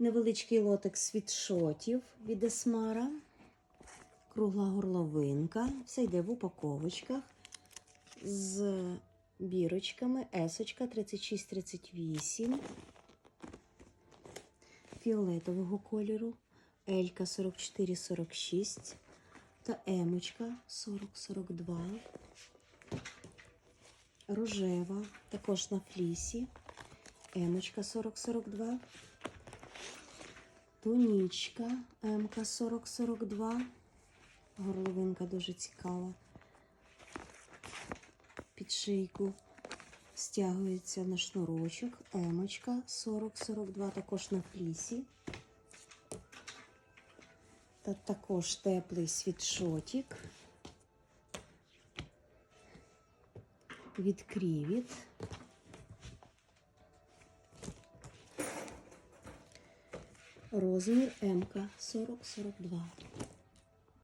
Невеличкий лотик світшотів від Есмара. Кругла горловинка. Все йде в упаковочках з бірочками. Есочка 36-38. Фіолетового кольору. Елька 44-46 та Емочка 40-42. Рожева, також на флісі. Емочка 40-42. Тунічка МК 40-42. Горловинка дуже цікава. Під шийку стягується на шнурочок. Емочка 40-42, також на флісі. Та також теплий світшотик від Крівіт. Розмір МК 40-42.